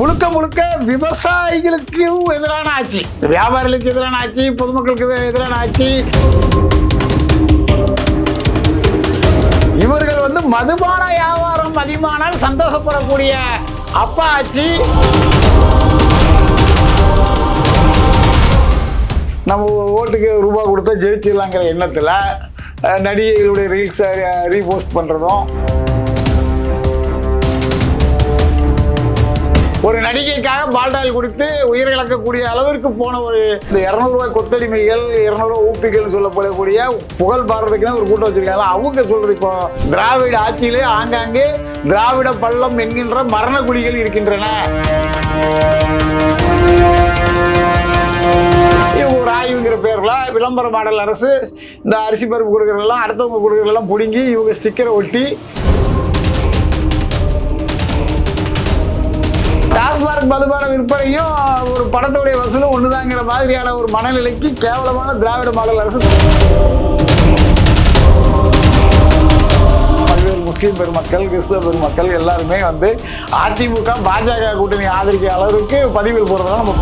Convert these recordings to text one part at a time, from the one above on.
முழுக்க முழுக்க விவசாயிகளுக்கு எதிரான ஆட்சி. வியாபாரிகளுக்கு எதிரான ஆட்சி பொதுமக்களுக்கு எதிரான ஆட்சி. இவர்கள் வந்து மதுபான வியாபாரம் அதிகமானால் சந்தோஷப்படக்கூடிய அப்பா ஆட்சி. நம்ம ஓட்டுக்கு ரூபா கொடுத்தா ஜெயிச்சிடலாங்கிற எண்ணத்தில் நடிகைகளுடைய ரீல்ஸை ரீபோஸ்ட் பண்ணுறதும் ஒரு நடிகைக்காக பால்டாயில் கொடுத்து உயிரிழக்கக்கூடிய அளவிற்கு போன ஒரு இந்த இரநூறுவாய் கொத்தடிமைகள் இரநூறுவா ஊப்பிகள் சொல்லப்படக்கூடிய புகழ் பாடுறதுக்குன்னு ஒரு கூட்டம் வச்சிருக்காங்க. அவங்க சொல்றது இப்போ திராவிட ஆட்சியிலே ஆங்காங்கே திராவிட பள்ளம் என்கின்ற மரண குழிகள் இருக்கின்றன. ஒரு ஆய்வுங்கிற பேர்ல விளம்பர மாடல் அரசு இந்த அரிசி பருப்பு கொடுக்கறதெல்லாம் அடுத்தவங்க கொடுக்கறதெல்லாம் பிடுங்கி இவங்க ஸ்டிக்கரை ஒட்டி மதுபான விற்பனையும் ஒரு படத்துடைய வசூலும் ஒண்ணுதாங்கிற மாதிரியான ஒரு மனநிலைக்கு கேவலமான திராவிட மாடல் அரசு முஸ்லீம் பெருமக்கள் கிறிஸ்தவ பெருமக்கள் எல்லாருமே வந்து அதிமுக பாஜக கூட்டணி ஆதரிக்கிற அளவுக்கு பதிவில் போறதுனால நம்ம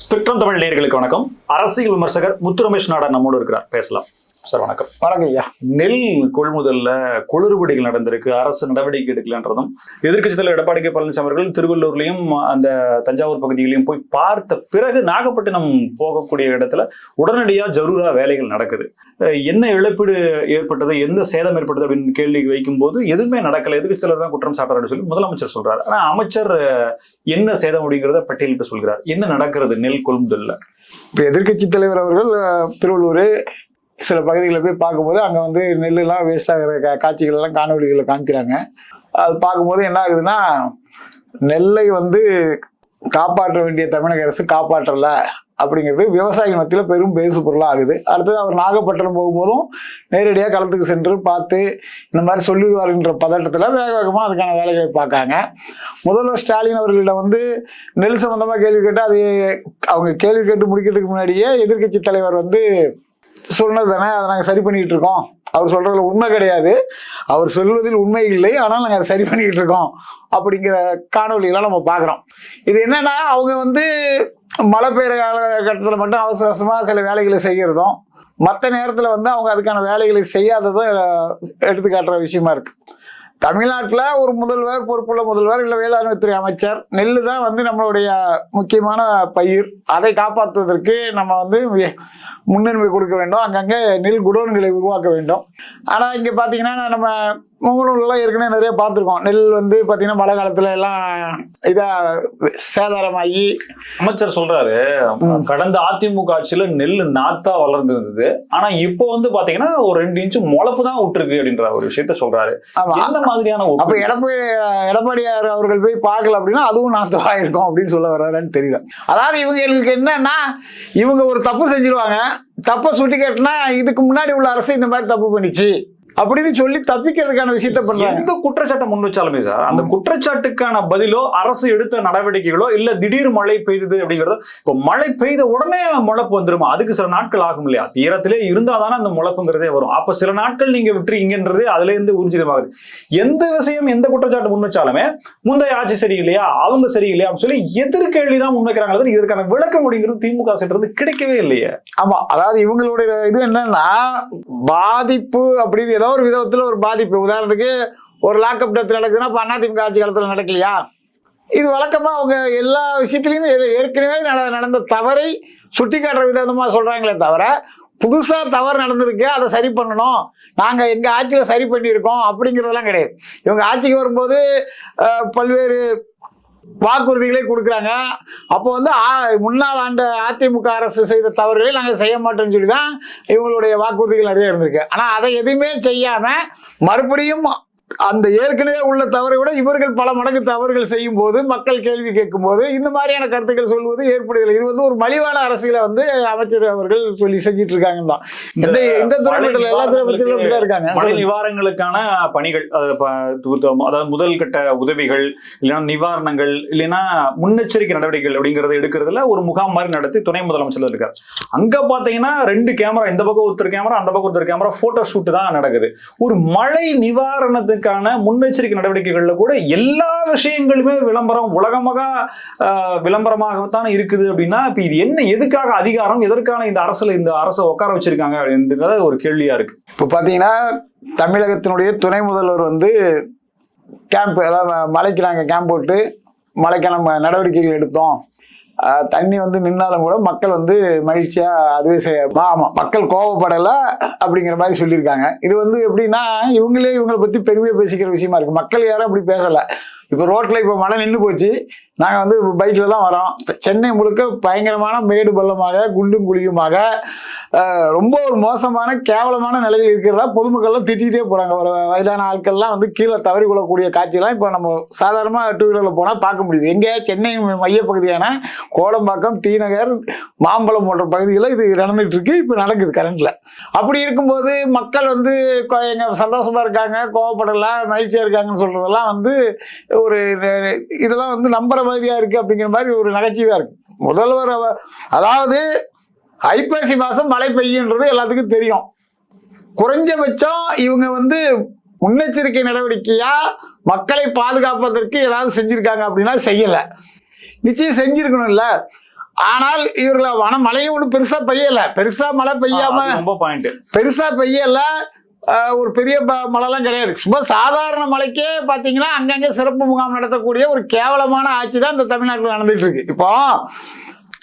ஸ்பெக்ட்ரம் தமிழ் நேர்களுக்கு வணக்கம். அரசியல் விமர்சகர் முத்து ரமேஷ் நாடா நம்மோடு இருக்கிறார். பேசலாம். சார் வணக்கம். வணக்கம் ஐயா. நெல் கொள்முதல்ல குளறுபடிகள் நடந்திருக்கு. அரசு நடவடிக்கை எடுக்கலன்றதும் எதிர்க்கட்சி தலைவர் எடப்பாடி கே. பழனிசாமி அவர்கள் திருவள்ளூர்லயும் அந்த தஞ்சாவூர் பகுதிகளையும் போய் பார்த்த பிறகு நாகப்பட்டினம் போகக்கூடிய இடத்துல உடனடியா ஜரூரா வேலைகள் நடக்குது. என்ன இழப்பீடு ஏற்பட்டது? எந்த சேதம் ஏற்பட்டது? அப்படின்னு கேள்வி வைக்கும்போது எதுவுமே நடக்கல. எதிர்க்கட்சி தலைவர் தான் குற்றம் சாட்டுறாரு சொல்லி முதலமைச்சர் சொல்றாரு. ஆனா அமைச்சர் என்ன சேதம் அப்படிங்கிறத பட்டியலிட்டு சொல்கிறார். என்ன நடக்கிறது நெல் கொள்முதல்ல? இப்போ எதிர்க்கட்சி தலைவர் அவர்கள் திருவள்ளூர் சில பகுதிகளில் போய் பார்க்கும்போது அங்கே வந்து நெல்லுலாம் வேஸ்ட் ஆகிற காட்சிகள் எல்லாம் காணொலிகளை காமிக்கிறாங்க. அது பார்க்கும்போது என்ன ஆகுதுன்னா நெல்லை வந்து காப்பாற்ற வேண்டிய தமிழக அரசு காப்பாற்றலை அப்படிங்கிறது விவசாயிகள் மத்தியில் பெரும் பேசு பொருளாக ஆகுது. அடுத்தது அவர் நாகப்பட்டினம் போகும்போதும் நேரடியாக களத்துக்கு சென்று பார்த்து இந்த மாதிரி சொல்லிடுவாருன்ற பதட்டத்தில் வேக வேகமாக அதுக்கான வேலைகளை பார்க்காங்க முதல்வர் ஸ்டாலின் அவர்களிடம் வந்து நெல் சம்பந்தமாக கேள்வி கேட்டு அது அவங்க கேள்வி கேட்டு முடிக்கிறதுக்கு முன்னாடியே எதிர்க்கட்சி தலைவர் வந்து சொன்னது தானே அதை நாங்கள் சரி பண்ணிக்கிட்டு இருக்கோம் அவர் சொல்றதுல உண்மை கிடையாது. அவர் சொல்வதில் உண்மை இல்லை. ஆனால் நாங்கள் அதை சரி பண்ணிக்கிட்டு இருக்கோம் அப்படிங்கிற காணொலியெல்லாம் நம்ம பார்க்குறோம். இது என்னன்னா அவங்க வந்து மழை பெய்கிற காலகட்டத்தில் மட்டும் அவசர அவசரமாக சில வேலைகளை செய்கிறதும் மற்ற நேரத்தில் வந்து அவங்க அதுக்கான வேலைகளை செய்யாததும் அஹ், எடுத்து காட்டுற விஷயமா இருக்குது தமிழ்நாட்டில் ஒரு முதல்வர் பொறுப்புள்ள முதல்வர் இல்லை வேளாண்மைத்துறை அமைச்சர். நெல் தான் வந்து நம்மளுடைய முக்கியமான பயிர். அதை காப்பாற்றுவதற்கு நம்ம வந்து முன்னுரிமை கொடுக்க வேண்டும். அங்கங்கே நெல் குடோன்களை உருவாக்க வேண்டும். ஆனால் இங்கே பார்த்தீங்கன்னா நம்ம முகநூல்லாம் ஏற்கனவே நிறைய பார்த்துருக்கோம். நெல் வந்து பார்த்தீங்கன்னா மழை காலத்தில் எல்லாம் இதாக சேதாரமாகி அமைச்சர் சொல்றாரு கடந்த அதிமுக ஆட்சியில நெல் நாத்தா வளர்ந்து இருந்தது ஆனா இப்போ வந்து பாத்தீங்கன்னா ஒரு ரெண்டு இன்ச்சு முளப்பு தான் விட்டுருக்கு அப்படின்ற ஒரு விஷயத்த சொல்றாரு. எந்த மாதிரியான அப்ப? எடப்பாடி எடப்பாடியார் அவர்கள் போய் பார்க்கல அப்படின்னா அதுவும் நாத்தவா இருக்கும் அப்படின்னு சொல்ல வர்றாருன்னு தெரியல. அதாவது இவங்களுக்கு என்னன்னா இவங்க ஒரு தப்பு செஞ்சிருவாங்க. தப்பை சுட்டி காட்டினா இதுக்கு முன்னாடி உள்ள அரசு இந்த மாதிரி தப்பு பண்ணிச்சு. அப்படின்னு சொல்லி தப்பிக்கிறதுக்கான விஷயத்த பண்றாங்க. எந்த குற்றச்சாட்டை முன் வச்சாலுமே சார் அந்த குற்றச்சாட்டுக்கான பதிலோ அரசு எடுத்த நடவடிக்கைகளோ இல்ல திடீர் மழை பெய்தது அப்படிங்கிறது இப்போ மழை பெய்த உடனே முளப்பு வந்துருமா? அதுக்கு சில நாட்கள் ஆகும் இல்லையா? தீரத்திலே இருந்தாதானே அந்த முளப்புங்கிறதே வரும். அப்ப சில நாட்கள் நீங்க விட்டுறீங்கன்றது அதுல இருந்து ஊர்ஜிதமாகுது எந்த விஷயம் எந்த குற்றச்சாட்டு முன் வச்சாலுமே முந்தைய ஆட்சி சரியில்லையா? அவங்க சரியில்லையா? அப்படின்னு சொல்லி எதிர்கேள்வி தான் முன்வைக்கிறாங்களே தவிர இதற்கான விளக்கம் அப்படிங்கிறது திமுக சைடு இருந்து கிடைக்கவே இல்லையே. ஆமா அதாவது இவங்களுடைய இது என்னன்னா பாதிப்பு அப்படின்னு ஏதோ ஒரு விதத்தில் ஒரு பாதிப்பு. உதாரணத்துக்கு ஒரு லாக்அப் டெத் நடக்குதுன்னா இப்போ அதிமுக ஆட்சி காலத்தில் நடக்கலையா? இது வழக்கமாக அவங்க எல்லா விஷயத்துலையுமே ஏற்கனவே நட- நடந்த தவறை சுட்டி காட்டுற விதமாக சொல்கிறாங்களே தவிர புதுசாக தவறு நடந்திருக்கு அதை சரி பண்ணணும். நாங்கள் எங்கள் ஆட்சியில் சரி பண்ணியிருக்கோம் அப்படிங்கிறதெல்லாம் கிடையாது. இவங்க ஆட்சிக்கு வரும்போது பல்வேறு வாக்குறுதிகளை கொடுக்குறாங்க. அப்போ வந்து முன்னாள் ஆண்டு அதிமுக அரசு செய்த தவறுகளை நாங்கள் செய்ய மாட்டோம்னு சொல்லி தான் இவங்களுடைய வாக்குறுதிகள் நிறைய இருந்திருக்கு. ஆனால் அதை எதுவுமே செய்யாமல் மறுபடியும் அந்த ஏற்கனவே உள்ள தவறை விட இவர்கள் பல மடங்கு தவறுகள் செய்யும் போது மக்கள் கேள்வி கேட்கும் போது இந்த மாதிரியான கருத்துக்கள் சொல்வது ஏற்படுதில்லை இது வந்து ஒரு மலிவான அரசியலை வந்து அமைச்சர் அவர்கள் சொல்லி செஞ்சிட்டு இருக்காங்க தான். இந்த இந்த துறைமுகத்தில் எல்லா துறைமுகத்திலும் இருக்காங்க. மழை நிவாரணங்களுக்கான பணிகள் அதாவது முதல் கட்ட உதவிகள் இல்லைன்னா நிவாரணங்கள் இல்லைன்னா முன்னெச்சரிக்கை நடவடிக்கைகள் அப்படிங்கறத எடுக்கிறதுல ஒரு முகாம் மாதிரி நடத்தி துணை முதலமைச்சர் இருக்காரு. அங்க பாத்தீங்கன்னா ரெண்டு கேமரா இந்த பக்கம் ஒருத்தர் கேமரா அந்த பக்கம் ஒருத்தர் கேமரா போட்டோ ஷூட் தான் நடக்குது. ஒரு மழை இதுக்கான முன்னெச்சரிக்கை நடவடிக்கைகளில் கூட எல்லா விஷயங்களுமே விளம்பரம் உலகமாக விளம்பரமாகத்தான் இருக்குது அப்படின்னா இப்போ இது என்ன எதுக்காக அதிகாரம் எதற்கான இந்த அரசில் இந்த அரசை உட்கார வச்சிருக்காங்க அப்படின்றத ஒரு கேள்வியா இருக்கு. இப்போ பார்த்தீங்கன்னா தமிழகத்தினுடைய துணை முதல்வர் வந்து கேம்ப் அதாவது மலைக்கு நாங்கள் கேம்ப் போட்டு மழைக்கான நம்ம நடவடிக்கைகள் எடுத்தோம். தண்ணி வந்து நின்னாலும் கூட மக்கள் வந்து மகிழ்ச்சியா அதுவே செய்ய ஆமா மக்கள் கோவப்படலை அப்படிங்கிற மாதிரி சொல்லியிருக்காங்க. இது வந்து எப்படின்னா இவங்களே இவங்களை பத்தி பெருமையா பேசிக்கிற விஷயமா இருக்கு. மக்கள் யாரும் அப்படி பேசல. இப்போ ரோட்ல இப்போ மழை நின்று போச்சு. நாங்கள் வந்து பைக்ல தான் வரோம். சென்னை முழுக்க பயங்கரமான மேடு பள்ளமாக குண்டும் குழியுமாக ரொம்ப ஒரு மோசமான கேவலமான நிலையில் இருக்கிறதா பொதுமக்கள்லாம் திட்டிகிட்டே போகிறாங்க ஒரு வயதான ஆட்கள்லாம் வந்து கீழே தவறி கொள்ளக்கூடிய காட்சியெல்லாம் இப்போ நம்ம சாதாரணமாக டூ வீலரில் போனால் பார்க்க முடியுது. எங்கே சென்னை மையப்பகுதியான கோடம்பாக்கம் டி நகர் மாம்பழம் போன்ற பகுதியில் இது நடந்துட்டு இருக்கு. இப்போ நடக்குது கரண்ட்ல அப்படி இருக்கும்போது மக்கள் வந்து எங்கள் சந்தோஷமாக இருக்காங்க கோவப்படலாம் மகிழ்ச்சியாக இருக்காங்கன்னு சொல்கிறதெல்லாம் வந்து ஒரு இதெல்லாம் வந்து நம்புற மாதிரியா இருக்கு அப்படிங்கிற மாதிரி ஒரு நகைச்சுவையா இருக்கு. முதல்வர் அதாவது ஐப்பசி மாசம் மழை பெய்யுன்றது எல்லாத்துக்கும் தெரியும். குறைஞ்சபட்சம் இவங்க வந்து முன்னெச்சரிக்கை நடவடிக்கையா மக்களை பாதுகாப்பதற்கு ஏதாவது செஞ்சிருக்காங்க அப்படின்னா செய்யல. நிச்சயம் செஞ்சிருக்கணும்ல. ஆனால் இவர்களை வன மழையும் ஒன்றும் பெருசா பெய்யல. பெருசா மழை பெய்யாம அது ரொம்ப பாயிண்ட் பெருசா பெய்யல. ஒரு பெரிய ப- மழைலாம் கிடையாது. சும்மா சாதாரண மழைக்கே பார்த்தீங்கன்னா அங்கங்கே சிறப்பு முகாம் நடத்தக்கூடிய ஒரு கேவலமான ஆட்சி தான் இந்த தமிழ்நாட்டில் நடந்துட்டு இருக்கு. இப்போ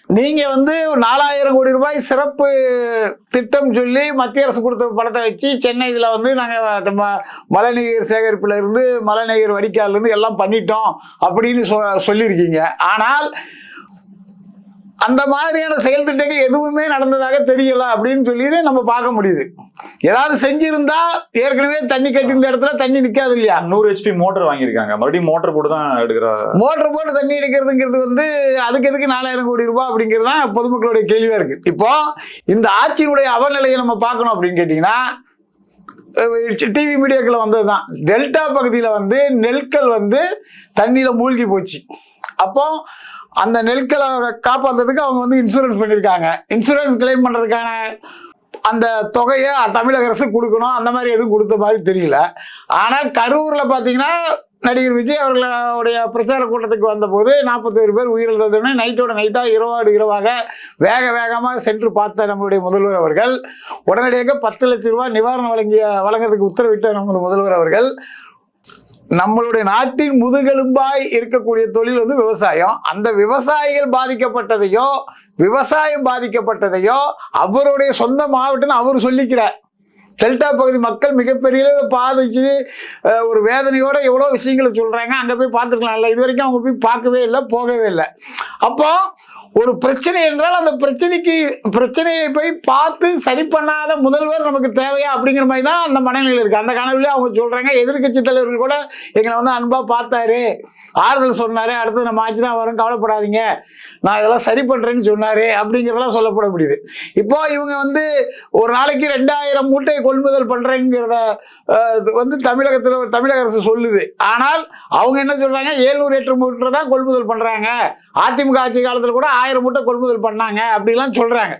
நீங்கள் வந்து நாலாயிரம் கோடி ரூபாய் சிறப்பு திட்டம் சொல்லி மத்திய அரசு கொடுத்த பணத்தை வச்சு சென்னை இதில் வந்து நாங்கள் மழைநீர் சேகரிப்புலேருந்து மழைநீர் வடிகால்லேருந்து எல்லாம் பண்ணிட்டோம் அப்படின்னு சொ சொல்லியிருக்கீங்க. ஆனால் அந்த மாதிரியான செயல் திட்டங்கள் எதுவுமே நடந்ததாக தெரியல அப்படின்னு சொல்லி நம்ம பார்க்க முடியுது. ஏதாவது செஞ்சிருந்தா ஏற்கனவே தண்ணி கட்டியிருந்த இடத்துல தண்ணி நிக்காது இல்லையா? நூறு ஹெச்பி மோட்டர் வாங்கியிருக்காங்க. மறுபடியும் மோட்டர் போட்டு தான் எடுக்கிற? மோட்டர் போட்டு தண்ணி எடுக்கிறதுங்கிறது வந்து அதுக்கு எதுக்கு நாலாயிரம் கோடி ரூபாய் அப்படிங்கிறது தான் பொதுமக்களுடைய கேள்வியா இருக்கு. இப்போ இந்த ஆட்சியினுடைய அவநிலையை நம்ம பார்க்கணும் அப்படின்னு கேட்டிங்கன்னா டிவி மீடியாக்கள் வந்தது தான். டெல்டா பகுதியில் வந்து நெல்கள் வந்து தண்ணியில் மூழ்கி போச்சு. அப்போ அந்த நெல்களை காப்பாற்றுறதுக்கு அவங்க வந்து இன்சூரன்ஸ் பண்ணியிருக்காங்க. இன்சூரன்ஸ் கிளைம் பண்ணுறதுக்கான அந்த தொகையை தமிழக அரசு கொடுக்கணும். அந்த மாதிரி எதுவும் கொடுத்த மாதிரி தெரியல. ஆனால் கரூரில் பார்த்தீங்கன்னா நடிகர் விஜய் அவர்களுடைய பிரச்சார கூட்டத்துக்கு வந்தபோது நாற்பத்தோரு பேர் உயிரிழந்ததுன்னு நைட்டோட நைட்டாக இரவோடு இரவாக வேக வேகமாக சென்று பார்த்த நம்மளுடைய முதல்வர் அவர்கள் உடனடியாக பத்து லட்ச ரூபாய் நிவாரணம் வழங்கிய வழங்குறதுக்கு உத்தரவிட்ட நமது முதல்வர் அவர்கள் நம்மளுடைய நாட்டின் முதுகெலும்பாய் இருக்கக்கூடிய தொழில் வந்து விவசாயம். அந்த விவசாயிகள் பாதிக்கப்பட்டதையோ விவசாயம் பாதிக்கப்பட்டதையோ அவருடைய சொந்த மாவட்டம்னு அவர் சொல்லிக்கிறார். டெல்டா பகுதி மக்கள் மிகப்பெரிய பாதிச்சு ஒரு வேதனையோட எவ்வளோ விஷயங்களை சொல்கிறாங்க அங்கே போய் பார்த்துக்கலாம்ல இது வரைக்கும் அவங்க போய் பார்க்கவே இல்லை போகவே இல்லை. அப்போ ஒரு பிரச்சனை என்றால் அந்த பிரச்சனைக்கு பிரச்சனையை போய் பார்த்து சரி பண்ணாத முதல்வர் நமக்கு தேவையா அப்படிங்கிற மாதிரி தான் அந்த மனநிலையில் இருக்கு. அந்த கனவுலேயே அவங்க சொல்றாங்க. எதிர்க்கட்சி தலைவர்கள் கூட எங்களை வந்து அன்பா பார்த்தாரு. ஆறுதல் சொன்னாரு. அடுத்து நம்ம ஆட்சி தான் வரும். கவலைப்படாதீங்க. நான் இதெல்லாம் சரி பண்றேன்னு சொன்னாரு அப்படிங்கிறதெல்லாம் சொல்லப்பட முடியுது இப்போ இவங்க வந்து ஒரு நாளைக்கு ரெண்டாயிரம் மூட்டை கொள்முதல் பண்றேங்கிறத இது வந்து தமிழகத்தில் தமிழக அரசு சொல்லுது. ஆனால் அவங்க என்ன சொல்றாங்க? ஏழ்நூறு எட்டு மூட்டை தான் கொள்முதல் பண்றாங்க. அதிமுக ஆட்சி காலத்தில் கூட ஆயிரம் மூட்டை கொள்முதல் பண்ணாங்க அப்படிலாம் சொல்றாங்க.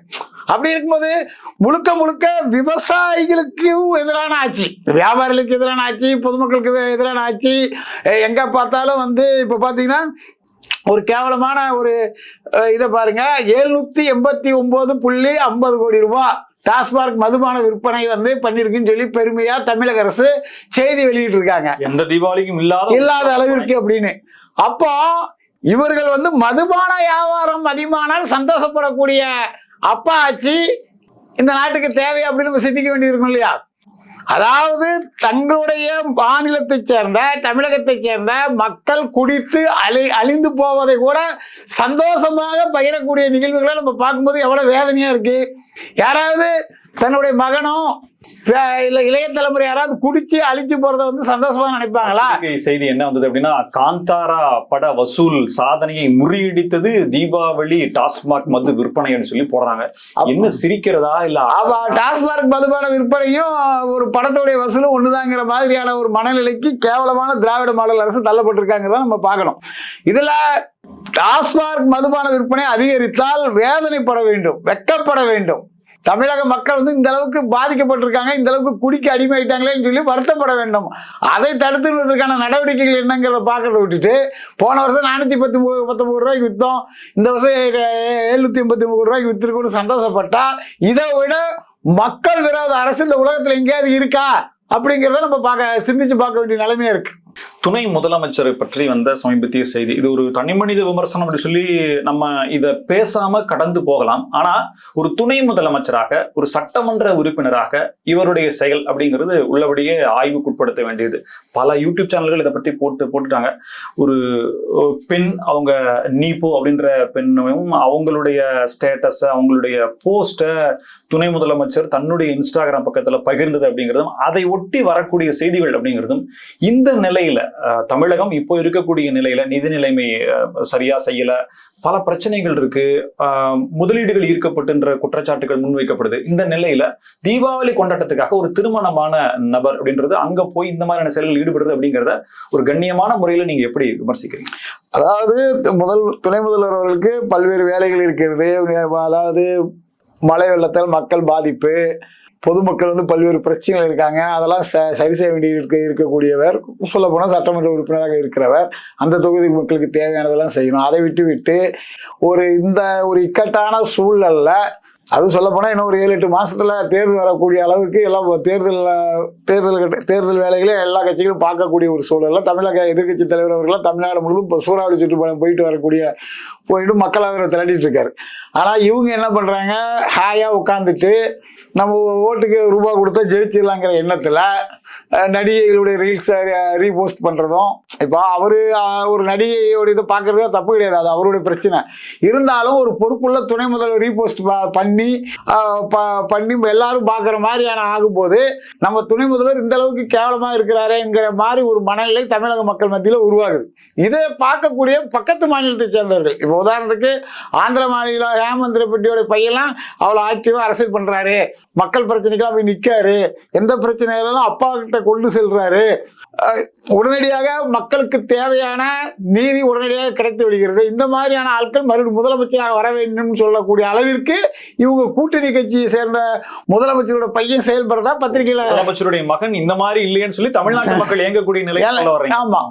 அப்படி இருக்கும்போது முழுக்க முழுக்க விவசாயிகளுக்கும் எதிரான ஆட்சி வியாபாரிகளுக்கு எதிரான ஆட்சி பொதுமக்களுக்கு எதிரான ஆட்சி எங்க பார்த்தாலும் வந்து இப்போ பார்த்தீங்கன்னா ஒரு கேவலமான ஒரு இதை பாருங்க எழுநூத்தி எண்பத்தி ஒன்பது புள்ளி ஐம்பது கோடி ரூபாய் டாஸ்மார்க் மதுபான விற்பனை வந்து பண்ணிருக்குன்னு சொல்லி பெருமையா தமிழக அரசு செய்தி வெளியிட்டு இருக்காங்க எந்த தீபாவளிக்கும் இல்லாத இல்லாத அளவிற்கு அப்படின்னு. அப்போ இவர்கள் வந்து மதுபான வியாபாரம் அதிகமானால் சந்தோஷப்படக்கூடிய அப்பா ஆச்சு இந்த நாட்டுக்கு தேவை அப்படின்னு நம்ம சிந்திக்க வேண்டியிருக்கும் இல்லையா? அதாவது தங்களுடைய மாநிலத்தைச் சேர்ந்த தமிழகத்தைச் சேர்ந்த மக்கள் குடித்து அழி அழிந்து போவதை கூட சந்தோஷமாக பகிரக்கூடிய நிகழ்வுகளை நம்ம பார்க்கும்போது எவ்வளோ வேதனையாக இருக்குது யாராவது தன்னுடைய மகனும் இல்ல இளைய தலைமுறை யாராவது குடிச்சு அழிச்சு போறத வந்து சந்தோஷமா நினைப்பாங்களா? செய்தி என்ன வந்தது அப்படின்னா காந்தாரா பட வசூல் சாதனையை முறியடித்தது தீபாவளி டாஸ்மாக் மது விற்பனைன்னு சொல்லி போடுறாங்க. என்ன சிரிக்கிறதா இல்ல? அவ டாஸ்மார்க் மதுபான விற்பனையும் ஒரு படத்துடைய வசூலும் ஒண்ணுதாங்கிற மாதிரியான ஒரு மனநிலைக்கு கேவலமான திராவிட மாடல் அரசு தள்ளப்பட்டிருக்காங்கிறத நம்ம பார்க்கணும். இதுல டாஸ்மார்க் மதுபான விற்பனை அதிகரித்தால் வேதனைப்பட வேண்டும் வெட்கப்பட வேண்டும். தமிழக மக்கள் வந்து இந்த அளவுக்கு பாதிக்கப்பட்டிருக்காங்க இந்த அளவுக்கு குடிக்க அடிமையிட்டாங்களேன்னு சொல்லி வருத்தப்பட வேண்டும். அதை தடுத்துறதுக்கான நடவடிக்கைகள் என்னங்கிறத பார்க்கறத விட்டுட்டு போன வருஷம் நானூற்றி பத்து பத்தொம்பது ரூபாய்க்கு விற்றோம் இந்த வருஷம் எழுநூற்றி எண்பத்தி மூணு ரூபாய்க்கு வித்திருக்கோம்னு சந்தோஷப்பட்டா இதை விட மக்கள் விரோத அரசு இந்த உலகத்தில் எங்கேயாவது இருக்கா? அப்படிங்கிறத நம்ம பார்க்க சிந்திச்சு பார்க்க வேண்டிய நிலைமையா இருக்கு. துணை முதலமைச்சரை பற்றி வந்த சமீபத்திய செய்தி. இது ஒரு தனிமனித விமர்சனம் அப்படி சொல்லி நம்ம இதை பேசாம கடந்து போகலாம். ஆனா ஒரு துணை முதலமைச்சராக ஒரு சட்டமன்ற உறுப்பினராக இவருடைய செயல் அப்படிங்கிறது உள்ளபடியே ஆய்வுக்குட்படுத்த வேண்டியது. பல யூடியூப் சேனல்கள் இதை பற்றி போட்டு போட்டுட்டாங்க. ஒரு பெண் அவங்க நீப்போ அப்படின்ற பெண்ணும் அவங்களுடைய ஸ்டேட்டஸ அவங்களுடைய போஸ்ட்டை துணை முதலமைச்சர் தன்னுடைய இன்ஸ்டாகிராம் பக்கத்தில் பகிர்ந்தது அப்படிங்கிறதும் அதை ஒட்டி வரக்கூடிய செய்திகள் அப்படிங்கிறதும் இந்த நிலையில தமிழகம் இப்போ இருக்கக்கூடிய நிலையில நிதி நிலைமை சரியா செய்யல. பல பிரச்சனைகள் இருக்கு. முதலீடுகள் ஈர்க்கப்பட்டுன்ற குற்றச்சாட்டுகள் முன்வைக்கப்படுது. இந்த நிலையில தீபாவளி கொண்டாட்டத்துக்காக ஒரு திருமணமான நபர் அப்படின்றது அங்க போய் இந்த மாதிரியான செயல்கள் ஈடுபடுறது அப்படிங்கிறத ஒரு கண்ணியமான முறையில நீங்க எப்படி விமர்சிக்கிறீங்க? அதாவது முதல் துணை முதல்வர் அவர்களுக்கு பல்வேறு வேலைகள் இருக்கிறது. அதாவது மழை வெள்ளத்தால் மக்கள் பாதிப்பு. பொதுமக்கள் வந்து பல்வேறு பிரச்சனைகள் இருக்காங்க. அதெல்லாம் ச- சரி செய்ய வேண்டிய இருக்க இருக்கக்கூடியவர் சொல்ல போனால் சட்டமன்ற உறுப்பினராக இருக்கிறவர் அந்த தொகுதி மக்களுக்கு தேவையானதெல்லாம் செய்யணும். அதை விட்டு விட்டு ஒரு இந்த ஒரு இக்கட்டான சூழல்ல அது சொல்லப்போனால் இன்னும் ஒரு ஏழு எட்டு மாதத்தில் தேர்தல் வரக்கூடிய அளவுக்கு எல்லாம் தேர்தல் தேர்தல் தேர்தல் வேலைகளே எல்லா கட்சிகளும் பார்க்கக்கூடிய ஒரு சூழலில் தமிழக எதிர்க்கட்சி தலைவர் அவர்களாம் தமிழ்நாடு முழுவதும் இப்போ சூறாவளி சுற்றுப்பயணம் போயிட்டு வரக்கூடிய போயிட்டு மக்கள் ஆதரவு திரட்டிட்டு இருக்காரு. ஆனால் இவங்க என்ன பண்ணுறாங்க ஹாயாக உட்காந்துட்டு நம்ம ஓட்டுக்கு ரூபா கொடுத்தா ஜெயிச்சிடலாங்கிற எண்ணத்தில் நடிகைகளுடைய ரீல்ஸை ரீபோஸ்ட் பண்ணுறதும் இப்போ அவர் ஒரு நடிகையோட இதை பார்க்கறது தப்பு கிடையாது. அது அவருடைய பிரச்சனை. இருந்தாலும் ஒரு பொறுப்புள்ள துணை முதல்வர் ரீபோஸ்ட் பண்ணி ப- பண்ணி எல்லாரும் பார்க்குற மாதிரியான ஆகும்போது நம்ம துணை முதல்வர் இந்த அளவுக்கு கேவலமா இருக்கிறாரேங்கிற மாதிரி ஒரு மனநிலை தமிழக மக்கள் மத்தியில் உருவாகுது. இதை பார்க்கக்கூடிய பக்கத்து மாநிலத்தை சேர்ந்தவர்கள் இப்போ உதாரணத்துக்கு ஆந்திர மாநிலம் ஹேமந்த் ரெட்டியோட பையெல்லாம் அவ்வளோ ஆக்டிவாக அரசியல் பண்ணுறாரு மக்கள் பிரச்சனைக்கெல்லாம் போய் நிற்காரு எந்த பிரச்சனைகளும் அப்பா கிட்ட கொண்டு செல்றாரு. உடனடியாக மக்களுக்கு தேவையான நீதி உடனடியாக கிடைத்து விடுகிறது. இந்த மாதிரியான ஆட்கள் மறுபடியும் முதலமைச்சராக வர வேண்டும்னு சொல்லக்கூடிய அளவிற்கு இவங்க கூட்டணி கட்சியை சேர்ந்த முதலமைச்சரோட பையன் செயல்படுறதா பத்திரிகையில முதலமைச்சருடைய மகன் இந்த மாதிரி இல்லையேன்னு சொல்லி தமிழ்நாட்டு மக்கள் இயங்கக்கூடிய நிலை ஏல- சொல்ல வர்றீங்க. ஆமா.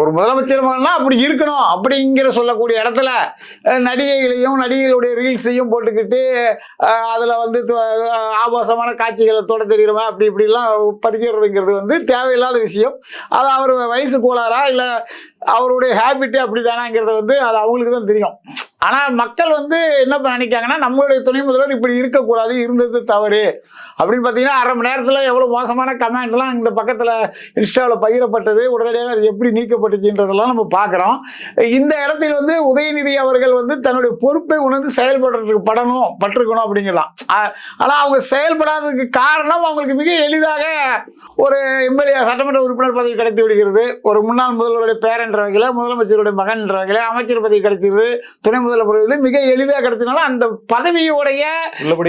ஒரு முதலமைச்சர்னா அப்படி இருக்கணும் அப்படிங்கிற சொல்லக்கூடிய இடத்துல நடிகைகளையும் நடிகைகளுடைய ரீல்ஸையும் போட்டுக்கிட்டு அதில் வந்து ஆபாசமான காட்சிகளை தொட தெரியுமா? அப்படி இப்படிலாம் பதிக்கிறதுங்கிறது வந்து தேவையில்லாத விஷயம். அது அவர் வயசு கோளாறா? இல்லை அவருடைய ஹேபிட்டு அப்படி தானாங்கிறத வந்து அது அவங்களுக்கு தான் தெரியும். ஆனால் மக்கள் வந்து என்ன பண்ண நினைக்காங்கன்னா நம்மளுடைய துணை முதல்வர் இப்படி இருக்கக்கூடாது இருந்தது தவறு. அப்படின்னு பார்த்தீங்கன்னா அரை மணி நேரத்தில் எவ்வளோ மோசமான கமெண்ட்லாம் இந்த பக்கத்தில் இன்ஸ்டாவில் பகிரப்பட்டது. உடனடியாக அது எப்படி நீக்கப்பட்டுச்சுன்றதெல்லாம் நம்ம பார்க்குறோம். இந்த இடத்தில் வந்து உதயநிதி அவர்கள் வந்து தன்னுடைய பொறுப்பை உணர்ந்து செயல்படுறதுக்கு படணும் பட்டிருக்கணும் அப்படிங்கலாம். ஆனால் அவங்க செயல்படாததுக்கு காரணம் அவங்களுக்கு மிக எளிதாக ஒரு எம்எல்ஏ சட்டமன்ற உறுப்பினர் பதவி கிடைத்து விடுகிறது. ஒரு முன்னாள் முதல்வருடைய பேரன்ற வகையில் முதலமைச்சருடைய மகன் என்ற வகையில் அமைச்சர் பதவி கிடைச்சிருது துணை முதல்வர் பதவி மிக எளிதாக கிடைச்சதுனால அந்த பதவியுடைய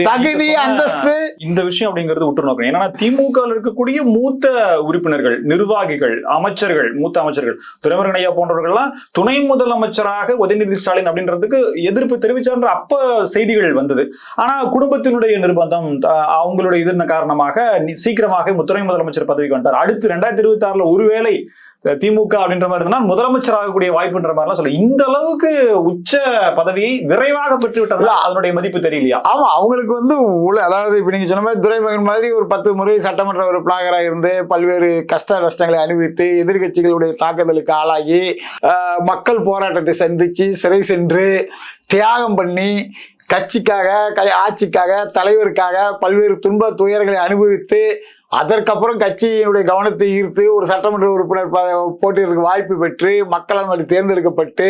தகுதி அந்தஸ்து. இந்த விஷயம் அப்படிங்கிறது உற்று நோக்கணும் ஏன்னா திமுக இருக்கக்கூடிய மூத்த உறுப்பினர்கள் நிர்வாகிகள் அமைச்சர்கள் மூத்த அமைச்சர்கள் துரைமுருகன் ஐயா போன்றவர்கள்லாம் துணை முதலமைச்சராக உதயநிதி ஸ்டாலின் அப்படின்றதுக்கு எதிர்ப்பு தெரிவிச்சான்ற அப்ப செய்திகள் வந்தது. ஆனா குடும்பத்தினுடைய நிர்பந்தம் அவங்களுடைய இதன் காரணமாக சீக்கிரமாக துணை முதலமைச்சர் பதவிக்கு வந்தார் அடுத்து ரெண்டாயிரத்தி இருபத்தி ஆறுல ஒருவேளை திமுக அப்படின்ற மாதிரி இருந்தால் முதலமைச்சர் ஆகக்கூடிய வாய்ப்புன்ற மாதிரிலாம் சொல்ல இந்த அளவுக்கு உச்ச பதவியை விரைவாக பெற்று விட்டதுல அதனுடைய மதிப்பு தெரியலையா? ஆமா அவங்களுக்கு வந்து அதாவது இப்ப நீங்க சொன்ன மாதிரி துரைமகன் மாதிரி ஒரு பத்து முறை சட்டமன்ற உறுப்பினராக இருந்து பல்வேறு கஷ்ட நஷ்டங்களை அனுபவித்து எதிர்கட்சிகளுடைய தாக்குதலுக்கு ஆளாகி மக்கள் போராட்டத்தை சந்திச்சு சிறை சென்று தியாகம் பண்ணி கட்சிக்காக க- ஆட்சிக்காக தலைவருக்காக பல்வேறு துன்ப துயரங்களை அனுபவித்து அதற்கப்புறம் கட்சியினுடைய கவனத்தை ஈர்த்து ஒரு சட்டமன்ற உறுப்பினர் ப- போட்டியிடறதுக்கு வாய்ப்பு பெற்று மக்களால் மறு தேர்ந்தெடுக்கப்பட்டு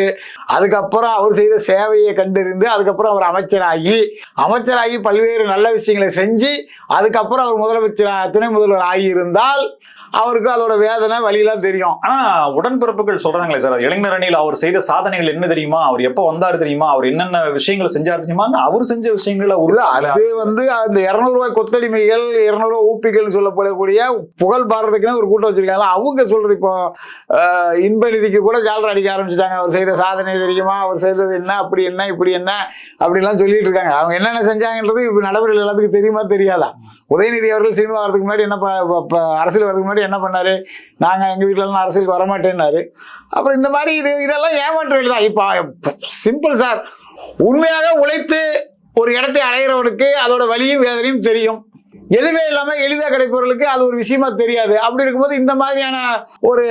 அதுக்கப்புறம் அவர் செய்த சேவையை கண்டறிந்து அதுக்கப்புறம் அவர் அமைச்சராகி அமைச்சராகி பல்வேறு நல்ல விஷயங்களை செஞ்சு அதுக்கப்புறம் அவர் முதலமைச்சர் துணை முதல்வர் ஆகியிருந்தால் அவருக்கு அதோட வேதனை வழியெல்லாம் தெரியும். ஆனா உடன்பிறப்புகள் சொல்றாங்களே சார். இளைஞர் அணியில் அவர் செய்த சாதனைகள் என்ன தெரியுமா? அவர் எப்ப வந்தாரு தெரியுமா? அவர் என்னென்ன விஷயங்களை செஞ்சாரு தெரியுமா அவர் செஞ்ச விஷயங்களை அது வந்து அந்த இருநூறு ரூபாய் கொத்தடிமைகள் இருநூறு ரூபாய் ஊப்பிகள் சொல்லப்படக்கூடிய புகழ் பாரதத்துக்குன்னு ஒரு கூட்டம் வச்சிருக்காங்க. அவங்க சொல்றது இப்போ இன்ப நிதிக்கு கூட ஜாலரா அடிக்க ஆரம்பிச்சிட்டாங்க. அவர் செய்த சாதனை தெரியுமா? அவர் செய்தது என்ன? அப்படி என்ன? இப்படி என்ன? அப்படிலாம் சொல்லிட்டு இருக்காங்க. அவங்க என்னென்ன செஞ்சாங்கன்றது இப்போ நடைமுறைகள் எல்லாத்துக்கும் தெரியுமா? தெரியாதா? உதயநிதி அவர்கள் சினிமா வரதுக்கு முன்னாடி என்ன அரசியல் வரதுக்கு முன்னாடி என்ன பண்ணாரு? நாங்க எங்க வீட்டிலலாம் அரசியலுக்கு வரமாட்டேன்னாரு. அப்புறம் இந்த மாதிரி இது இதெல்லாம் ஏமாற்று தான். இப்போ சிம்பிள் சார் உண்மையாக உழைத்து ஒரு இடத்தை அடைகிறவனுக்கு அதோட வழியும் வேதனையும் தெரியும். எதுவுமே இல்லாம எளிதாக கிடைப்பவர்களுக்கு அது ஒரு விஷயமா தெரியாது. அப்படி இருக்கும்போது இந்த மாதிரியான ஒரு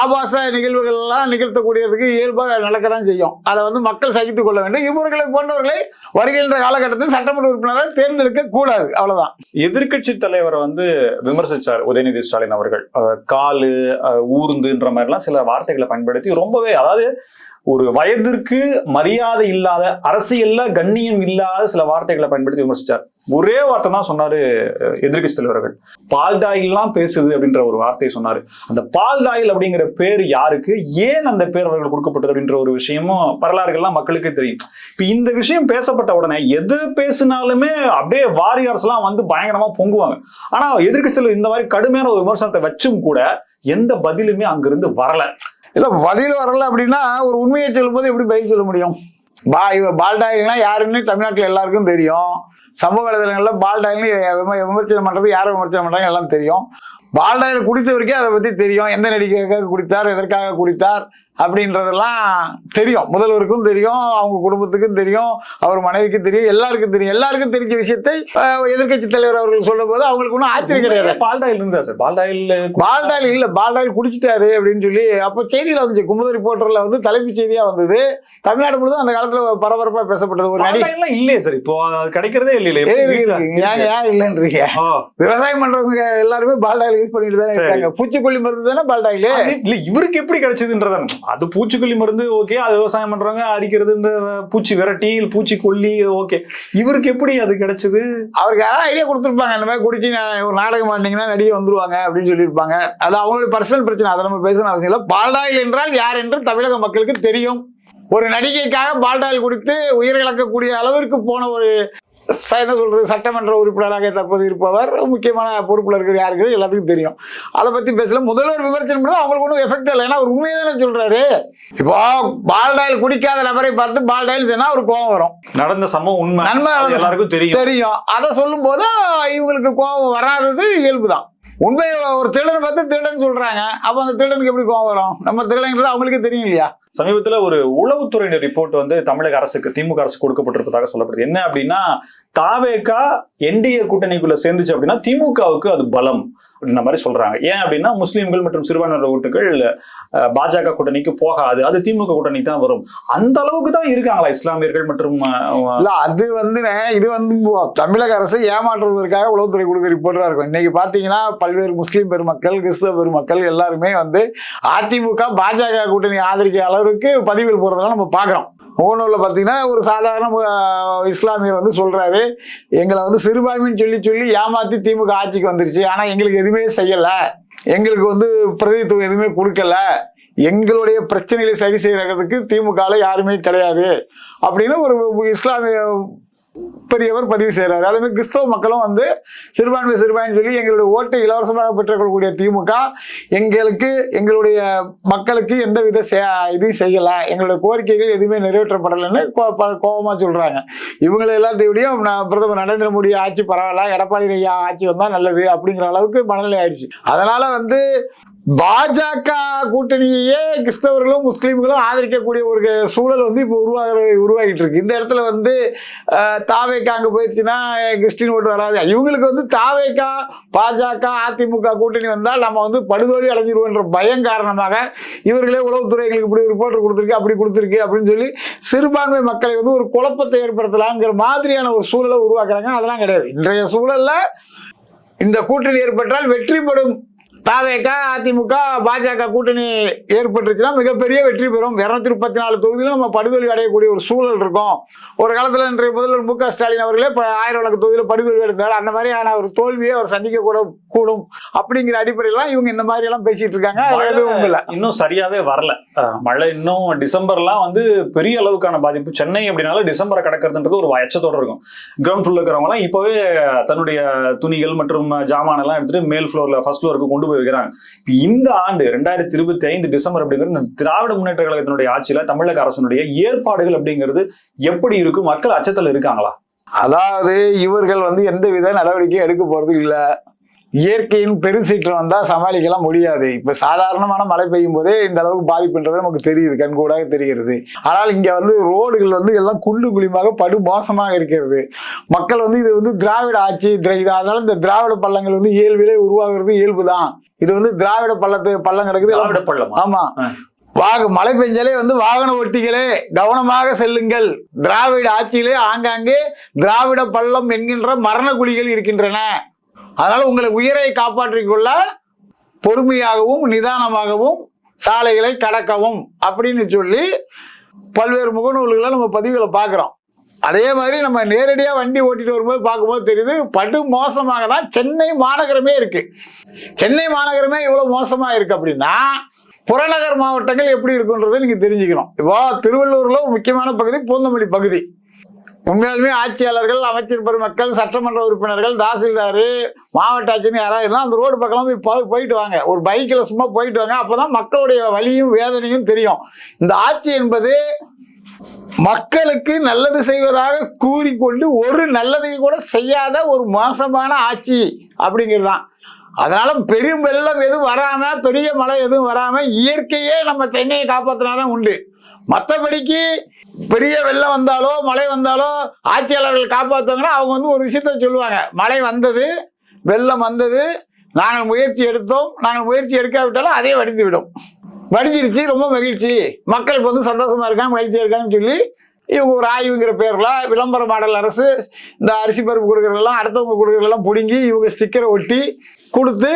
ஆபாச நிகழ்வுகள் எல்லாம் நிகழ்த்தக்கூடியதுக்கு இயல்பாக நடக்க தான் செய்யும். அதை வந்து மக்கள் சகித்துக் கொள்ள வேண்டும். இவர்களை போன்றவர்களை வருகின்ற காலகட்டத்தில் சட்டமன்ற உறுப்பினராக தேர்ந்தெடுக்க கூடாது. அவ்வளவுதான். எதிர்கட்சி தலைவரை வந்து விமர்சிச்சார் உதயநிதி ஸ்டாலின் அவர்கள். காலு ஊர்ந்துன்ற மாதிரிலாம் சில வார்த்தைகளை பயன்படுத்தி ரொம்பவே அதாவது ஒரு வயதிற்கு மரியாதை இல்லாத அரசியல்ல கண்ணியம் இல்லாத சில வார்த்தைகளை பயன்படுத்தி விமர்சிச்சார். ஒரே வார்த்தை தான் சொன்னாரு எதிர்கட்சி தலைவர்கள். பால்டாயில்லாம் பேசுது அப்படின்ற ஒரு வார்த்தையை சொன்னாரு. அந்த பால்டாயில் அப்படிங்கிற பேர் யாருக்கு? ஏன் அந்த பேர் அவர்கள் கொடுக்கப்பட்டது அப்படின்ற ஒரு விஷயமும் வரலாறுகள்லாம் மக்களுக்கு தெரியும். இப்ப இந்த விஷயம் பேசப்பட்ட உடனே எது பேசினாலுமே அப்படியே வாரியர்ஸ் எல்லாம் வந்து பயங்கரமா பொங்குவாங்க. ஆனா எதிர்கட்சியில் இந்த மாதிரி கடுமையான ஒரு விமர்சனத்தை வச்சும் கூட எந்த பதிலுமே அங்கிருந்து வரல. இல்லை பதில் வரல அப்படின்னா ஒரு உண்மையை சொல்லும்போது எப்படி பதில் சொல்ல முடியும்? பா இவ பால்டாயில்னா யாருன்னு தமிழ்நாட்டில் எல்லாருக்கும் தெரியும். சமூக வலைதளங்களில் பால்டாயில்னு விமர்சனம் பண்ணுறது யாரை விமர்சனம் பண்ணுறாங்க எல்லாம் தெரியும். பால்டாயில் குடித்தவருக்கே அதை பற்றி தெரியும். எந்த நடிகைக்காக குடித்தார் எதற்காக குடித்தார் அப்படின்றதெல்லாம் தெரியும். முதல்வருக்கும் தெரியும் அவங்க குடும்பத்துக்கும் தெரியும் அவர் மனைவிக்கு தெரியும் எல்லாருக்கும் தெரியும். எல்லாருக்கும் தெரிஞ்ச விஷயத்தை எதிர்கட்சி தலைவர் அவர்கள் சொல்லும் போது அவங்களுக்கு ஒன்றும் ஆச்சரியம் கிடையாது. பால்டாயில் இருந்தார் சார். பால்டாயில் பால்டாயில் இல்ல பால்டாயில் குடிச்சிட்டாரு அப்படின்னு சொல்லி அப்போ செய்தியில வந்துச்சு. குமுத ரிப்போர்ட்டர்ல வந்து தலைப்புச் செய்தியா வந்தது. தமிழ்நாடு முழுவதும் அந்த காலத்துல பரபரப்பா பேசப்பட்டது ஒரு நடி. பால்டாயில்லாம் இல்லையே சார். இப்போ அது கிடைக்கிறதே இருக்கு. ஏன் ஏன் இல்லைன்றீங்க. விவசாயம் பண்றவங்க எல்லாருமே பால்டாயில் யூஸ் பண்ணிட்டு தான். இருக்காங்க. பூச்சிக்கொல்லி மருந்து தானே பால்டாயில்? இல்ல இவருக்கு எப்படி கிடைச்சதுன்றத அது பூச்சிக்கொல்லி மருந்து ஓகே அது விவசாயம் பண்றவங்க அடிக்கிறதுன்ற பூச்சி விரட்டி பூச்சி கொல்லி ஓகே இவருக்கு எப்படி அது கிடைச்சது? அவருக்கு யாராவது ஐடியா கொடுத்துருப்பாங்க இந்த மாதிரி குடிச்சு ஒரு நாடகம் ஆடினீங்கன்னா நடிகை வந்துருவாங்க அப்படின்னு சொல்லியிருப்பாங்க. அது அவங்களுடைய பர்சனல் பிரச்சனை அதை நம்ம பேசணும் அவசியம் இல்லை. பால்டாயில் என்றால் யார் என்று தமிழக மக்களுக்கு தெரியும். ஒரு நடிகைக்காக பால்டாயில் குடித்து உயிரிழக்கக்கூடிய அளவிற்கு போன ஒரு என்ன சொல்றது சட்டமன்ற உறுப்பினராக தற்போது இருப்பவர் முக்கியமான பொறுப்புல இருக்கிற யாருக்கு எல்லாத்துக்கும் தெரியும். அதை பத்தி பேசல. முதல்வர் விமர்சனம் பண்ணா அவங்களுக்கு ஒன்றும் எஃபெக்ட் இல்லை. ஏன்னா அவர் உண்மையை தானே சொல்றாரு. இப்போ பால்டாயில் குடிக்காத நபரை பார்த்து பால்டாயில் சொன்னா ஒரு கோவம் வரும். நடந்த சம்பவம் உண்மை. நன்மை எல்லாருக்கும் தெரியும். தெரியும். அதை சொல்லும் போது இவங்களுக்கு கோபம் வராதது இயல்புதான். உண்மையை ஒரு திருடன் பார்த்து திருடன் சொல்றாங்க. அப்ப அந்த திருடனுக்கு எப்படி கோபம் வரும்? நம்ம திருடங்கிறது அவங்களுக்கே தெரியும் இல்லையா? சமீபத்துல ஒரு உளவுத்துறையினர் ரிப்போர்ட் வந்து தமிழக அரசுக்கு திமுக அரசு கொடுக்கப்பட்டிருப்பதாக சொல்லப்படுது. என்ன அப்படின்னா தாவேகா என்டிஏ கூட்டணிக்குள்ள சேர்ந்துச்சு அப்படின்னா திமுகவுக்கு அது பலம். அப்படின்ற மாதிரி சொல்றாங்க. ஏன் அப்படின்னா முஸ்லீம்கள் மற்றும் சிறுபான்மையினர் ஓட்டுகள் பாஜக கூட்டணிக்கு போகாது. அது திமுக கூட்டணி தான் வரும். அந்த அளவுக்கு தான் இருக்காங்களா இஸ்லாமியர்கள் மற்றும் அது வந்து இது வந்து தமிழக அரசு ஏமாற்றுவதற்காக உளவுத்துறை கொடுக்க ரிப்போர்ட்டா இருக்கும். இன்னைக்கு பாத்தீங்கன்னா பல்வேறு முஸ்லீம் பெருமக்கள் கிறிஸ்தவ பெருமக்கள் எல்லாருமே வந்து அதிமுக பாஜக கூட்டணி ஆதரிக்க அளவுக்கு பதிவுகள் போறதெல்லாம் நம்ம பாக்குறோம். முகநூலில் பார்த்தீங்கன்னா ஒரு சாதாரண இஸ்லாமியர் வந்து சொல்கிறாரு எங்களை வந்து சிறுபான்மைன்னு சொல்லி சொல்லி ஏமாற்றி திமுக ஆட்சிக்கு வந்துருச்சு. ஆனால் எங்களுக்கு எதுவுமே செய்யலை. எங்களுக்கு வந்து பிரதித்துவம் எதுவுமே கொடுக்கல. எங்களுடைய பிரச்சனைகளை சரி செய்யறதுக்கு திமுகவில் யாருமே கிடையாது. அப்படின்னு ஒரு இஸ்லாமிய பெரியவர் பதிவு செய்கிறார் அதே மாதிரி கிறிஸ்தவ மக்களும் வந்து சிறுபான்மை சிறுபான்மை சொல்லி எங்களுடைய ஓட்டை இலவசமாக பெற்றுக்கொள்ளக்கூடிய திமுக எங்களுக்கு எங்களுடைய மக்களுக்கு எந்த வித செ- இதையும் செய்யலை. எங்களுடைய கோரிக்கைகள் எதுவுமே நிறைவேற்றப்படலைன்னு கோ- சொல்கிறாங்க இவங்களை எல்லாத்தையும் நான் பிரதமர் நரேந்திர மோடி ஆட்சி பரவாயில்ல எடப்பாடி ஐயா ஆட்சி வந்தால் நல்லது அப்படிங்கிற அளவுக்கு மனநிலை ஆயிடுச்சு. அதனால் வந்து பாஜக கூட்டணியே கிறிஸ்தவர்களும் முஸ்லீம்களும் ஆதரிக்கக்கூடிய ஒரு சூழல் வந்து இப்போ உருவாக உருவாகிட்டு இருக்கு. இந்த இடத்துல வந்து தாவேக்கா அங்கே போயிடுச்சுன்னா கிறிஸ்டின் ஓட்டு வராது. இவங்களுக்கு வந்து தாவேக்கா பாஜக அதிமுக கூட்டணி வந்தால் நம்ம வந்து படுதோல்வி அடைஞ்சிருவோன்ற பயம் காரணமாக இவர்களே உளவுத்துறை எங்களுக்கு இப்படி ரிப்போர்ட் கொடுத்துருக்கு அப்படி கொடுத்துருக்கு அப்படின்னு சொல்லி சிறுபான்மை மக்களை வந்து ஒரு குழப்பத்தை ஏற்படுத்தலாங்கிற மாதிரியான ஒரு சூழலை உருவாக்குறாங்க. அதெல்லாம் கிடையாது. இன்றைய சூழலில் இந்த கூட்டணி ஏற்பட்டால் வெற்றி பெறும் தாவேக அதிமுக பாஜக கூட்டணி ஏற்பட்டுச்சுன்னா மிகப்பெரிய வெற்றி பெறும். இருநூத்தி முப்பத்தி நாலு தொகுதியிலும் நம்ம படுதோல்வி அடையக்கூடிய ஒரு சூழல் இருக்கும். ஒரு காலத்துல இன்றைய முதல்வர் மு க ஸ்டாலின் அவர்களே இப்போ ஆயிரம் விளக்கு தொகுதியில் படுதோல்வி அடைந்தார். அந்த மாதிரியான ஒரு தோல்வியை அவர் சந்திக்க கூட கூடும் அப்படிங்கிற அடிப்படையிலாம் இவங்க இந்த மாதிரி எல்லாம் பேசிட்டு இருக்காங்க. எதுவும் இல்லை. இன்னும் சரியாவே வரல. மழை இன்னும் டிசம்பர்லாம் வந்து பெரிய அளவுக்கான பாதிப்பு. சென்னை அப்படின்னால டிசம்பரை கடக்கிறதுன்றது ஒரு அச்சத்தோட இருக்கும். கிரவுண்ட் ஃப்ளோர் இருக்கிறவங்க எல்லாம் இப்பவே தன்னுடைய துணிகள் மற்றும் ஜாமான் எல்லாம் எடுத்துட்டு மேல் ஃப்ளோர்ல ஃபர்ஸ்ட் ஃப்ளோருக்கு கொண்டு போய் வைக்கிறாங்க இந்த ஆண்டு ரெண்டாயிரத்தி இருபத்தி ஐந்து டிசம்பர் அப்படிங்கிறது இந்த திராவிட முன்னேற்ற கழகத்தினுடைய ஆட்சியில தமிழக அரசனுடைய ஏற்பாடுகள் அப்படிங்கிறது எப்படி இருக்கும்? மக்கள் அச்சத்துல இருக்காங்களா? அதாவது இவர்கள் வந்து எந்த வித நடவடிக்கையும் எடுக்க போறது இல்ல. இயற்கையின் பெருசீற்றம் வந்தா சமாளிக்கலாம் முடியாது. இப்ப சாதாரணமான மழை பெய்யும் போதே இந்த அளவுக்கு பாதிப்புன்றது நமக்கு தெரியுது கண்கூடாக தெரிகிறது. ஆனால் இங்க வந்து ரோடுகள் வந்து எல்லாம் குண்டு குழிமாக படு மோசமாக இருக்கிறது. மக்கள் வந்து இது வந்து திராவிட ஆட்சி திரா- அதனால இந்த திராவிட பள்ளங்கள் வந்து இயல்பிலே உருவாகிறது இயல்பு தான் இது வந்து திராவிட பள்ளத்து பள்ளம் கிடக்குது. திராவிட பள்ளமா? ஆமா. வாக மழை பெஞ்சாலே வந்து வாகன ஓட்டிகளே கவனமாக செல்லுங்கள். திராவிட ஆட்சியிலே ஆங்காங்கே திராவிட பள்ளம் என்கின்ற மரண குழிகள் இருக்கின்றன. அதனால உங்களை உயிரை காப்பாற்றிக் கொள்ள பொறுமையாகவும் நிதானமாகவும் சாலைகளை கடக்கவும் அப்படின்னு சொல்லி பல்வேறு முகநூல்களை நம்ம பதிவுகளை பார்க்குறோம். அதே மாதிரி நம்ம நேரடியாக வண்டி ஓட்டிட்டு வரும்போது பார்க்கும்போது தெரியுது படு மோசமாக தான் சென்னை மாநகரமே இருக்கு. சென்னை மாநகரமே இவ்வளோ மோசமாக இருக்கு அப்படின்னா புறநகர் மாவட்டங்கள் எப்படி இருக்குன்றதை நீங்கள் தெரிஞ்சுக்கணும். இப்போ திருவள்ளூரில் ஒரு முக்கியமான பகுதி பூந்தமல்லி பகுதி. உண்மையாலுமே ஆட்சியாளர்கள் அமைச்சர் பெருமக்கள் சட்டமன்ற உறுப்பினர்கள் தாசில்தார் மாவட்ட ஆட்சியர் யாராவது இருந்தால் அந்த ரோடு பக்கம் போய் போயிட்டு வாங்க. ஒரு பைக்கில் சும்மா போயிட்டு வாங்க. அப்போ தான் மக்களுடைய வழியும் வேதனையும் தெரியும். இந்த ஆட்சி என்பது மக்களுக்கு நல்லது செய்வதாக கூறிக்கொண்டு ஒரு நல்லதையும் கூட செய்யாத ஒரு மோசமான ஆட்சி அப்படிங்கிறது தான் அதனால பெரும் வெள்ளம் எதுவும் வராம பெரிய மழை எதுவும் வராம இயற்கையே நம்ம சென்னையை காப்பாற்றினாதான் உண்டு. மற்றபடிக்கு பெரிய வெள்ளம் வந்தாலோ மழை வந்தாலோ ஆட்சியாளர்கள் காப்பாற்றுவாங்கன்னா அவங்க வந்து ஒரு விஷயத்த சொல்லுவாங்க. மழை வந்தது வெள்ளம் வந்தது நாங்கள் முயற்சி எடுத்தோம் நாங்கள் முயற்சி எடுக்காவிட்டாலும் அதே வடிந்து விடும். வடிஞ்சிருச்சு ரொம்ப மகிழ்ச்சி. மக்கள் இப்போ வந்து சந்தோஷமா இருக்காங்க மகிழ்ச்சியா இருக்காங்கன்னு சொல்லி இவங்க ஒரு ஆய்வுங்கிற பேர்ல விளம்பர மாடல் அரசு இந்த அரிசி பருப்பு கொடுக்குறதெல்லாம் அடுத்தவங்க கொடுக்குறதெல்லாம் பிடுங்கி இவங்க ஸ்டிக்கரை ஒட்டி கொடுத்து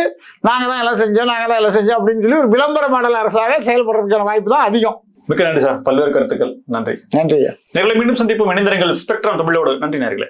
நாங்கள் தான் எல்லாம் செஞ்சோம் நாங்கள் தான் எல்லாம் செஞ்சோம் அப்படின்னு சொல்லி ஒரு விளம்பர மாடல் அரசாக செயல்படுறதுக்கான வாய்ப்பு தான் அதிகம். மிக்க நன்றி சார். பல்வேறு கருத்துக்கள். நன்றி. நன்றி ஐயா நேர்களை மீண்டும் சந்திப்போம். இணைந்திருங்கள். ஸ்பெக்ட்ரம் தமிழோடு. நன்றி நேர்களே.